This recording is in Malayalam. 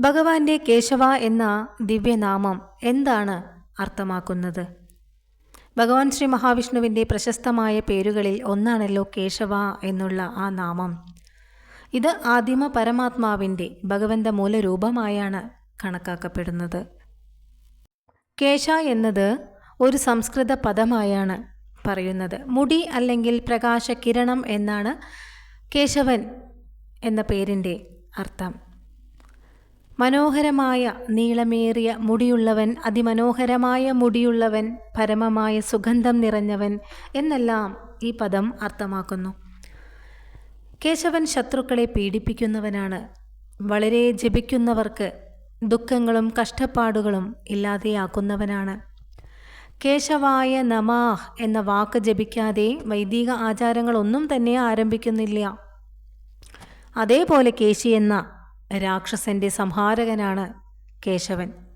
ഭഗവാന്റെ കേശവ എന്ന ദിവ്യനാമം എന്താണ് അർത്ഥമാക്കുന്നത്? ഭഗവാൻ ശ്രീ മഹാവിഷ്ണുവിന്റെ പ്രശസ്തമായ പേരുകളിൽ ഒന്നാണല്ലോ കേശവ എന്നുള്ള ആ നാമം. ഇത് ആദിമ പരമാത്മാവിന്റെ ഭഗവന്ത മൂലരൂപമായാണ് കണക്കാക്കപ്പെടുന്നത്. കേശ എന്നത് ഒരു സംസ്കൃത പദമായാണ് പറയുന്നത്. മുടി അല്ലെങ്കിൽ പ്രകാശകിരണം എന്നാണ് കേശവൻ എന്ന പേരിന്റെ അർത്ഥം. മനോഹരമായ നീളമേറിയ മുടിയുള്ളവൻ അതിമനോഹരമായ മുടിയുള്ളവൻ പരമമായ സുഗന്ധം നിറഞ്ഞവൻ എന്നെല്ലാം ഈ പദം അർത്ഥമാക്കുന്നു. കേശവൻ ശത്രുക്കളെ പീഡിപ്പിക്കുന്നവനാണ്. വളരെ ജപിക്കുന്നവർക്ക് ദുഃഖങ്ങളും കഷ്ടപ്പാടുകളും ഇല്ലാതെയാക്കുന്നവനാണ്. കേശവായ നമാഹ് എന്ന വാക്ക് ജപിക്കാതെ വൈദിക ആചാരങ്ങളൊന്നും തന്നെ ആരംഭിക്കുന്നില്ല. അതേപോലെ കേശി എന്ന രാക്ഷസന്റെ സംഹാരകനാണ് കേശവൻ.